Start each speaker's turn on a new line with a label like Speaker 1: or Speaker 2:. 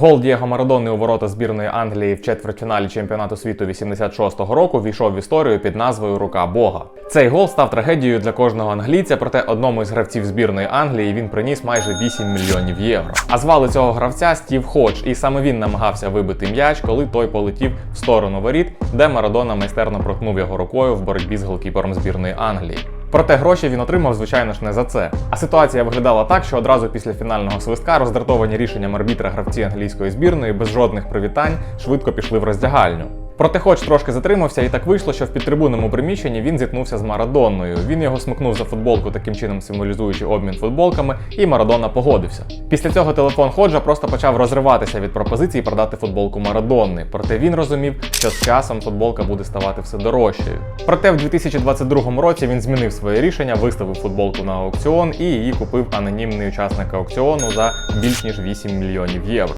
Speaker 1: Гол Дієго Марадони у ворота збірної Англії в четвертьфіналі чемпіонату світу 86-го року війшов в історію під назвою Рука Бога. Цей гол став трагедією для кожного англійця, проте одному із гравців збірної Англії він приніс майже 8 мільйонів євро. А звали цього гравця Стів Ходж, і саме він намагався вибити м'яч, коли той полетів в сторону воріт, де Марадона майстерно проткнув його рукою в боротьбі з голкіпером збірної Англії. Проте гроші він отримав, звичайно ж, не за це. А ситуація виглядала так, що одразу після фінального свистка роздратовані рішенням арбітра гравці англійської збірної без жодних привітань швидко пішли в роздягальню. Проте хоч трошки затримався, і так вийшло, що в підтрибунному приміщенні він зіткнувся з Марадонною. Він його смикнув за футболку, таким чином символізуючи обмін футболками, і Марадона погодився. Після цього телефон Ходжа просто почав розриватися від пропозиції продати футболку Марадонни. Проте він розумів, що з часом футболка буде ставати все дорожчою. Проте в 2022 році він змінив своє рішення, виставив футболку на аукціон і її купив анонімний учасник аукціону за більш ніж 8 мільйонів євро.